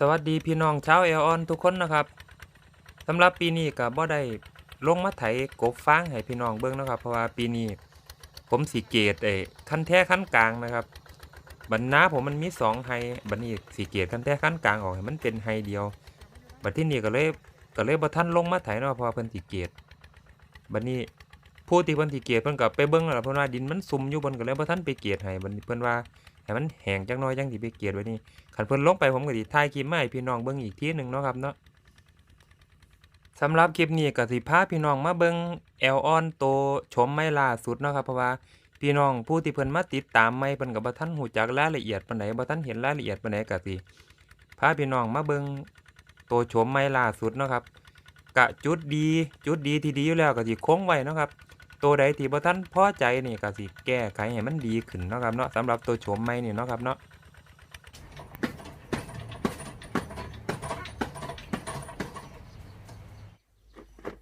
สวัสดีพี่น้องชาวเอลออนทุกคนนะครับสำหรับปีนี้ก็บ่ได้ลงมาไถกบฟางให้พี่น้องเบิ่งนะครับ เพราะว่าปีนี้ผมสีเกตไอ้ขั้นแท้ขั้นกลางนะครับบรรณาผมมันมีสองไฮบัดนี้สีเกตขั้นแท้ขั้นกลางออกให้มันเป็นไฮเดียวบัดที่นี่ก็เลยก็เลยบ่ทันลงมาไถเนาะเพราะว่าเพิ่นสีเกตบัดนี้ผู้ที่เพิ่นสีเกตเพิ่นก็ไปเบิ่งแล้วเพิ่นว่าดินมันซุ่มอยู่เพิ่นก็เลยบ่ทันไปเกตให้บัดนี้เพิ่นว่า ให้มันแห้งจักน่อยจังสิไปเกตไว้นี่ขันเพิ่นลงไปผมก็สิถ่ายคลิปมาให้พี่น้องเบิ่งอีกทีหนึ่งเนาะครับเนาะสำหรับคลิปนี้ก็สิพาพี่น้องมาเบิ่งแอลออนโตชมไม่ล่าสุดเนาะครับเพราะว่าพี่น้องผู้ที่เพิ่นมาติดตามไม่เพิ่นก็บ่ทันฮู้จักรายละเอียดปานใดบ่ทันเห็นรายละเอียดปานใดก็สิพาพี่น้องมาเบิ่งโตชมไม่ล่าสุดเนาะครับกะจุดดีจุดดีที่ดีอยู่แล้วก็สิคงไว้เนาะครับ ตัวใดที่บ่ทันพอใจนี่ก็สิแก้ไขให้มันดีขึ้นเนาะครับเนาะสำหรับตัวโฉมใหม่นี่เนาะครับเนาะ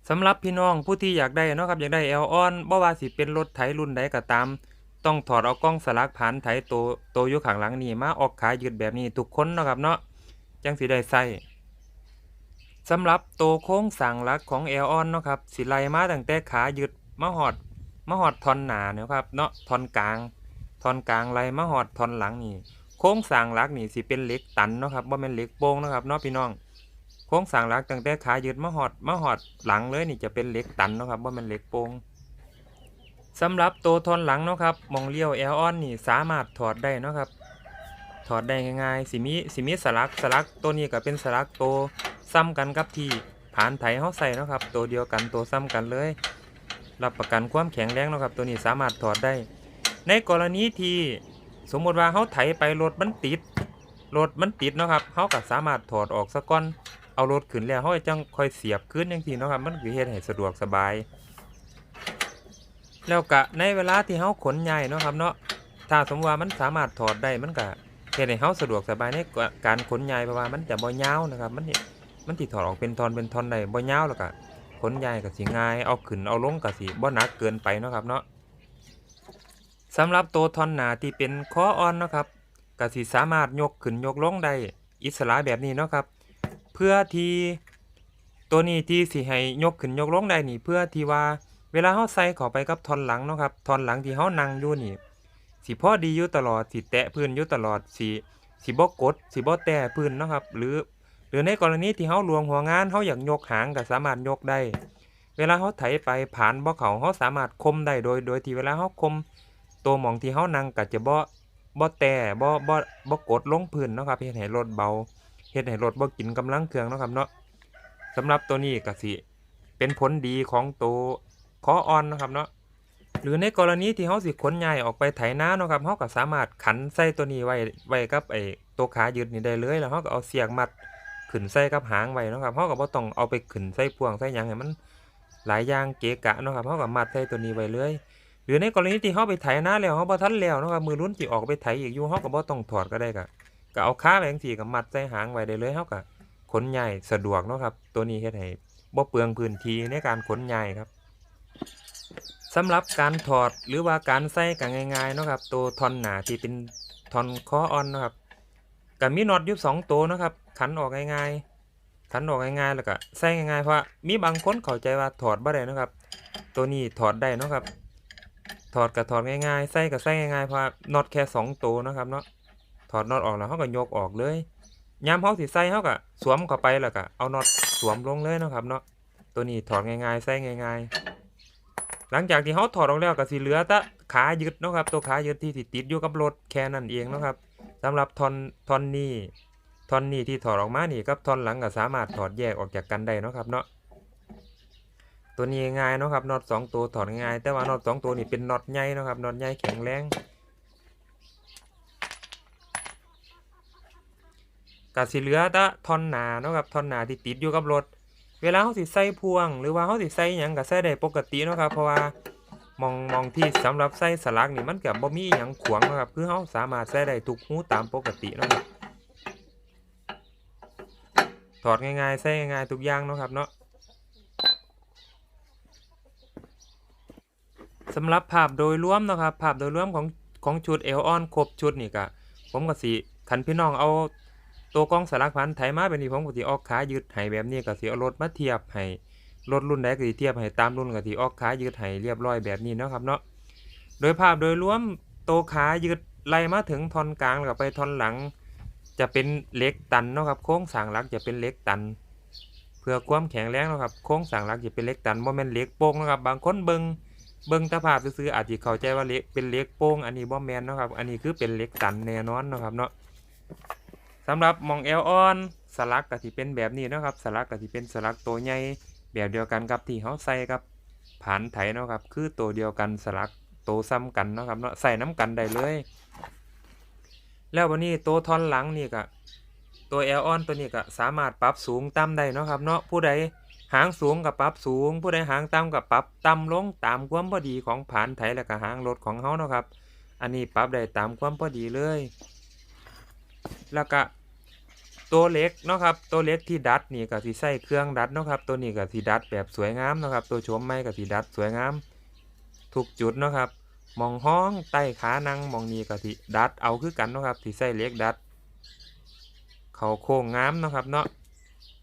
สำหรับพี่น้องผู้ที่อยากได้เนาะครับอยากได้แอลออนบ่ว่าสิเป็นรถไถรุ่นใดก็ตาม ต้องถอดเอากล้องสลักผ่านไถโตโตอยู่ข้างหลังนี่มาออกขายืดแบบนี้ทุกคนเนาะครับเนาะจังสิได้ใส่สำหรับโตโค้งสร้างลักของแอลออนเนาะครับสิไลมาตั้งแต่ขายืด มาหอดมาหอดทอนหนาเนี่ยครับเนาะทอนกลางทอนกลางไล่มาหอดทอนหลังนี่โค้งสร้างหลักนี่สิเป็นเหล็กตันเนาะครับบ่แม่นเหล็กโป่งนะครับเนาะพี่น้องโครงสร้างหลักตั้งแต่ขายืดมาหอดมาหอดหลังเลยนี่จะเป็นเหล็กตันเนาะครับว่ามันเหล็กโป่งสำหรับตัวทอนหลังเนาะครับมองเลี้ยวแอลออนนี่สามารถถอดได้เนาะครับถอดได้ง่ายๆสิมีสิมีสลักสลักตัวนี้ก็เป็นสลักตัวซ้ำกันกับที่ผ่านไถเฮาใส่เนาะครับตัวเดียวกันตัวซ้ำกันเลย รับประกันความแข็งแรงนะครับ ตัวนี้สามารถถอดได้ ในกรณีที่สมมติว่าเฮาไถไปรถมันติดรถมันติดนะครับเฮาก็สามารถถอดออกซะก่อนเอารถขึ้นแล้วเขาจังค่อยเสียบขึ้นจังซี่นะครับ มันคือเฮ็ดให้สะดวกสบาย แล้วก็ในเวลาที่เฮาขนย้ายนะครับเนาะถ้าสมมติว่ามันสามารถถอดได้มันก็เฮ็ดให้เฮาสะดวกสบายในการขนย้ายเพราะว่ามันจะบ่ยาวนะครับ มันมันสิดถอดออกเป็นทอนเป็นทอนได้บ่ยาวแล้วก็ ขนย้ายก็สิง่าย เอาขึ้นเอาลงก็สิบ่หนักเกินไปเนาะครับเนาะสำหรับตัวท่อนหนาที่เป็นคออ่อนเนาะครับก็สิสามารถยกขึ้นยกลงได้อิสระแบบนี้เนาะครับ เพื่อที่ตัวนี้ที่สิให้ยกขึ้นยกลงได้นี่เพื่อที่ว่าเวลาเฮาใส่เข้าไปกับท่อนหลังเนาะครับท่อนหลังที่เฮานั่งอยู่นี่สิพอดีอยู่ตลอดสิแตะพื้นอยู่ตลอดสิสิบ่กดสิบ่แตะพื้นเนาะครับ หรือ รือในกรณีที่เฮาลวงหัวงานเฮาอยากยกหางก็สามารถยกได้ เวลาเฮาไถไปผ่านบ่อเขาเฮาสามารถคมได้โดย โดยที่เวลาเฮาคม ตัวหมองที่เฮานั่งก็จะบ่บ่แตะบ่บ่บ่กดลงพื้นเนาะครับเฮ็ดให้รถเบาเฮ็ดให้รถบ่กินกำลังเครื่องเนาะครับเนาะสำหรับตัวนี้ก็สิเป็นผลดีของตัวคอออนนะครับเนาะหรือในกรณีที่เฮาสิขนย้ายออกไปไถนาเนาะครับเฮาก็สามารถขันใส่ตัวนี้ไว้ไว้กับไอ้ตัวขายืดนี่ได้เลยแล้วเฮาก็เอาเสียงมัด ขึ้นใส่กับหางไว้เนาะครับเฮาก็บ่ต้องเอาไปขึ้นใส่พ่วงใส่หยังให้มันหลายอย่างเกะกะเนาะครับเฮาก็มัดใส่ตัวนี้ไว้เลยหรือในกรณีที่เฮาไปไถนาแล้วเฮาบ่ทันแล้วเนาะครับมือรุ่นสิออกไปไถอีกอยู่เฮาก็บ่ต้องถอดก็ได้ก็ก็เอาขาไปจังซี่ก็มัดใส่หางไว้ได้เลยเฮาก็ขนย้ายสะดวกเนาะครับ ตัวนี้เฮ็ดให้บ่เปลืองพื้นที่ในการขนย้ายครับสำหรับการถอดหรือว่าการใส่ก็ง่ายๆนะครับ ตัวทอนหนาที่เป็นทอนคออ่อนนะครับก็มีน็อตยู่สองตัวนะครับ ขันออกง่ายๆ ขันออกง่ายๆ แล้วก็ใส่ง่ายๆ เพราะมีบางคนเข้าใจว่าถอดบ่ได้นะครับ ตัวนี้ถอดได้นะครับ ถอดก็ถอดง่ายๆ ใส่ก็ใส่ง่ายๆ เพราะน็อตแค่สองตัวนะครับเนาะ ถอดน็อตออกแล้วเขาก็ยกออกเลยยามเขาสิใส่เขาก็สวมเข้าไปแล้วก็เอาน็อตสวมลงเลยนะครับเนาะ ตัวนี้ถอดง่ายๆ ใส่ง่ายๆ หลังจากที่เขาถอดออกแล้วก็สิเหลือต่ขายึดนะครับ ตัวขายึดที่ติดอยู่กับรถแค่นั้นเองนะครับสำหรับทอนทอนนี้ ท่อนนี้ที่ถอดออกมานี่กับท่อนหลังก็สามารถถอดแยกออกจากกันได้เนาะครับเนาะตัวนี้ง่ายเนาะครับน็อตสองตัวถอดง่ายแต่ว่าน็อตสองตัวนี่เป็นน็อตใหญ่เนาะครับน็อตใหญ่แข็งแรงก็สิเหลือต่ท่อนหนาเนาะครับท่อนหนาที่ติดอยู่กับรถ เวลาเขาสิใส่พวง หรือว่าเขาสิใส่หยังก็ใส่ได้ปกติเนาะครับเพราะว่ามองมองที่สำหรับใส่สลักนี่มันก็บ่มีหยังขวางนะครับคือเขาสามารถใส่ได้ทุกหูตามปกติเนาะครับ ถอดง่ายๆใส่ง่ายๆทุกอย่างเนาะครับเนาะสำหรับภาพโดยรวมเนาะครับภาพโดยรวมของของชุดเอลออนครบชุดนี่ก็ผมก็สิคันพี่น้องเอาตัวกล้องสลักพันไถมาแบบนี้ผมก็สิออกขายืดให้แบบนี้ก็สิเอารถมาเทียบให้รถรุ่นใดก็สิเทียบให้ตามรุ่นก็สิออกขายืดให้เรียบร้อยแบบนี้เนาะครับเนาะโดยภาพโดยรวมตัวขายืดไล่มาถึงทอนกลางแล้วก็ไปทอนหลัง จะเป็นเหล็กตันเนาะครับโค้งสางหลักจะเป็นเหล็กตัน เพื่อความแข็งแรงเนาะครับโค้งสางหลักจะเป็นเหล็กตันบ่แม่นเหล็กโป่งนะครับบางคนเบิงเบิงตาภาพซื่ออาจสิเข้าใจว่าเหล็กเป็นเหล็กโป่งอันนี้บ่แม่นเนาะครับอันนี้คือเป็นเหล็กตันแน่นอนเนาะครับเนาะสำหรับมองแอลออนสลักก็สิเป็นแบบนี้นะครับสลักก็สิเป็นสลักตัวใหญ่แบบเดียวกันกับที่เฮาใส่กับผานไถเนาะครับคือตัวเดียวกันสลักโตวซ้ำกันเนาะครับเนาะใส่น้ำกันได้เลย แล้ววันนี้ตัวท่อนหลังนี่ก็ตัวแอลออนตัวนี้ก็สามารถปรับสูงต่ำได้เนาะครับเนาะผู้ใดหางสูงกับปรับสูง ผู้ใดหางต่ำกับปรับต่ำลงตามความพอดีของผานไถและก็หางรถของเฮาเนาะครับ อันนี้ปรับได้ตามความพอดีเลย แล้วก็ตัวเล็กเนาะครับตัวเล็กที่ดัดนี่ก็สิใส่เครื่องดัดเนาะครับตัวนี้ก็สิดัดแบบสวยงามเนาะครับตัวโฉมใหม่ก็สิดัดสวยงามทุกจุดเนาะครับ มองห้องใต้ขานั่งมองนี้ก็สิดัดเอาคือกันเนาะครับสิใส่เล็กดัด เขาโค้งงามเนาะครับเนาะ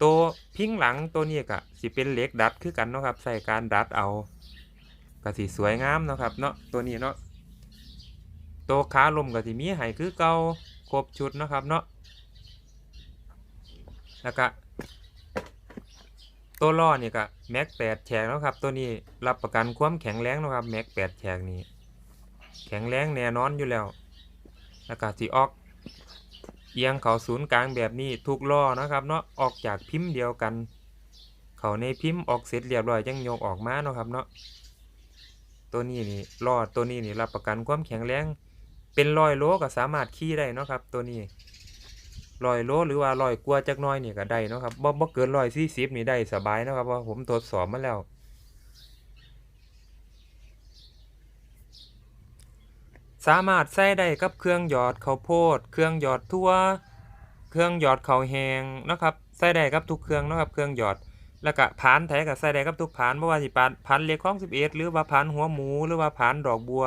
ตัวพิงหลังตัวนี้ก็สิเป็นเล็กดัดคือกันเนาะครับ ใส่การดัดเอาก็สิสวยงามเนาะครับเนาะตัวนี้เนาะตัวขาลมก็สิมีให้คือเก่าครบชุดเนาะครับเนาะแล้วก็ตัวล้อนี่ก็แม็กแปดแฉกนะครับ ตัวนี้รับประกันความแข็งแรงนะครับแม็กแปดแฉกนี่ แข็งแรงแน่นอนอยู่แล้วแล้วก็สิออก เอียงเขาศูนย์กลางแบบนี้ทุกล้อนะครับเนาะออกจากพิมพ์เดียวกัน เขาในพิมพ์ออกเสร็จเรียบร้อยยังโยกออกมาเนาะครับเนาะตัวนี้นี่ล้อตัวนี้นี่รับประกันความแข็งแรงเป็นรอยโลก็สามารถขี่ได้เนาะครับ ตัวนี้รอยโลหรือว่ารอยกว่าจักน้อยนี่ก็ได้เนาะครับบ่บ่เกินร้อยสี่สิบนี่ได้สบายเนาะครับว่าผมตรวจสอบมาแล้ว สามารถใส่ได้กับเครื่องหยอดข้าวโพด เครื่องหยอดทั่ว เครื่องหยอดข้าวแหงนะครับใส่ได้กับทุกเครื่องนะครับเครื่องหยอด แล้วก็ผานไถก็ใส่ได้กับทุกผานบ่ว่าสิปานผานเล็กของ11 หรือว่าผานหัวหมูหรือว่าผานดอกบัว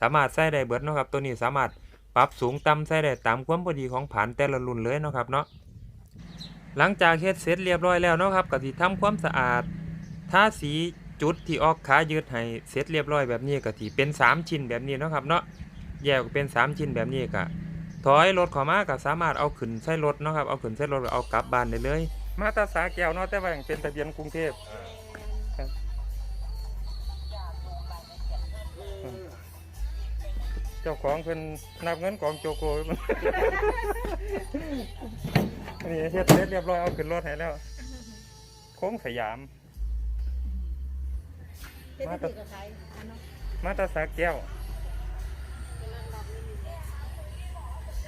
สามารถใส่ได้เบิดนะครับ ตัวนี้สามารถปรับสูงต่ำใส่ได้ตามความพอดีของผานแต่ละรุ่นเลยนะครับเนาะหลังจากเฮ็ดเสร็จเรียบร้อยแล้วนะครับก็สิทำความสะอาดทาสีจุดที่ออกขายืดให้เสร็จเรียบร้อยแบบนี้ก็สิเป็นสามชิ้นแบบนี้นะครับเนาะ แยกออกเป็น3ชิ้นแบบนี้ก็ถอยรถเข้ามาก็สามารถเอาขึ้นใส่รถเนาะครับเอาขึ้นใส่รถแล้วเอากลับบ้านได้เลย มาตราสาแก้วเนาะแต่ว่ายังเป็นทะเบียนกรุงเทพครับเจ้าของเพิ่นนับเงินกองโจโกไว้มันนี่เฮ็ดเสร็จเรียบร้อยเอาขึ้นรถให้แล้วโค้งสยามเฮ็ดให้ติดกับใครอันเนาะมาตราสาแก้ว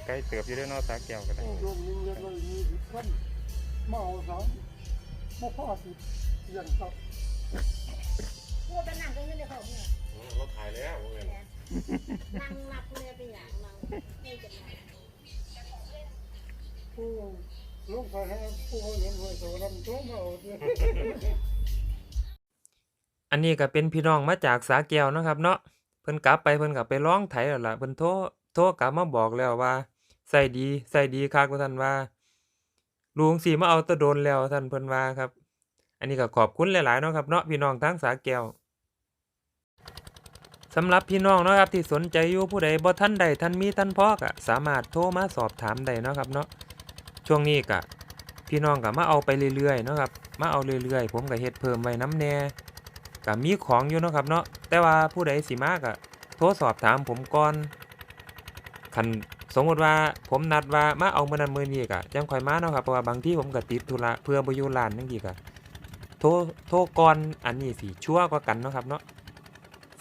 ใก ล้เติบอยู่เด้วยเนาะสาแก้วก็ได้ โยมยิงเงินเลยมีสิบคนมาเอาสามมาพ่อสิอย่างครับพูดไปนั่งก็เงินในเขาเนี่ยเราถ่ายแล้วเว้ยนั่งนับเนี่ยเป็นอย่างนั่งไม่จะมาผู้ลูกไปให้ผู้เลี้ยงไว้โตลำตัวมาเอาด้วยอันนี้ก็เป็นพี่น้องมาจากสาแก้วเนาะครับเนาะเพิ่นกลับไปเพิ่นก็ไปร้องไถแล้วล่ะเพิ่นโทรโทรกลับมาบอกแล้วว่า ใส่ดีใส่ดีคักว่าท่านว่าลุงสิมาเอาตะโดนแล้วท่านเพิ่นว่าครับ อันนี้ก็ขอบคุณหลายๆเนาะครับเนาะพี่น้องทั้งสาแก้วสำหรับพี่น้องเนาะครับที่สนใจอยู่ผู้ใดบ่ทันใดทันมีทันพ่อก็สามารถโทรมาสอบถามได้เนาะครับเนาะช่วงนี้ก็พี่น้องก็มาเอาไปเรื่อยๆเนาะครับมาเอาเรื่อยๆ ผมก็เฮ็ดเพิ่มไว้น้ำแน่ก็มีของอยู่เนาะครับเนาะแต่ว่าผู้ใดสิมาก็โทรสอบถามผมก่อนคัน สมมติว่าผมนัดว่ามาเอามือนั้นมือนี้ก็จังคอยมาเนาะครับเพราะว่าบางที่ผมก็ติดธุระเพื่อบ่อยู่ร้านจังซี่ก็โทโทก่อนอันนี้สิชั่วกว่ากันเนาะครับเนาะ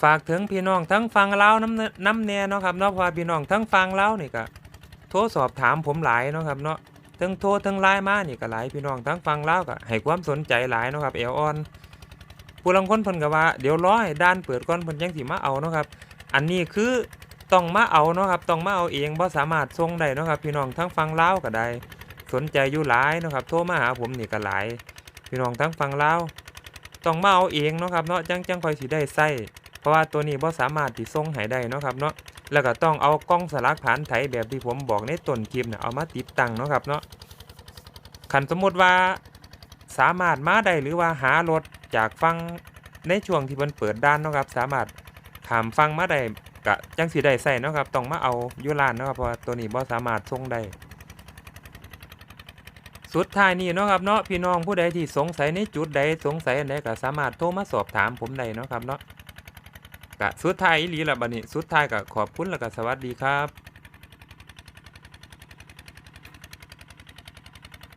ฝากถึงพี่น้องทั้งฟังเลาน้ำน้ำแน่เนาะครับเนาะเพราะว่าพี่น้องทั้งฟังเลานี่ก็โทรสอบถามผมหลายเนาะครับเนาะทั้งโทรทั้งไลน์มานี่ก็หลายพี่น้องทั้งฟังเลาก็ให้ความสนใจหลายเนาะครับเอลออนผู้ลางคนเพิ่นก็ว่าเดี๋ยวร้อให้ด้านเปิดก่อนเพิ่นจังสิมาเอาเนาะครับ อันนี้คือ ต้องมาเอาเนาะครับต้องมาเอาเองบ่สามารถส่งได้เนาะครับ พี่น้องทั้งฟังลาวก็ได้ สนใจอยู่หลายเนาะครับ โทรมาหาผมนี่ก็หลายพี่น้องทั้งฟังลาวต้องมาเอาเองเนาะครับเนาะจังจังคอยสิได้ใช้เพราะว่าตัวนี้บ่สามารถที่ส่งให้ได้เนาะครับเนาะแล้วก็ต้องเอากล้องสลักผ่านไถแบบที่ผมบอกในต้นคลิปน่ะเอามาติดตั้งเนาะครับเนาะคันสมมุติว่าสามารถมาได้หรือว่าหารถจากฟังในช่วงที่เพิ่นเปิดด้านเนาะครับ สามารถขามฟังมาได้ ก็จังสีได้ใส่เนาะครับต้องมาเอายู่ร้านเนาะครับเพราะตัวนี้บ่สามารถส่งได้สุดท้ายนี้เนาะครับเนาะพี่น้องผู้ใดที่สงสัยในจุดใดสงสัยอันใดก็สามารถโทรมาสอบถามผมได้เนาะครับเนาะก็สุดท้ายอีหลีละบัดนี้สุดท้ายก็ขอบคุณแล้วก็สวัสดีครับ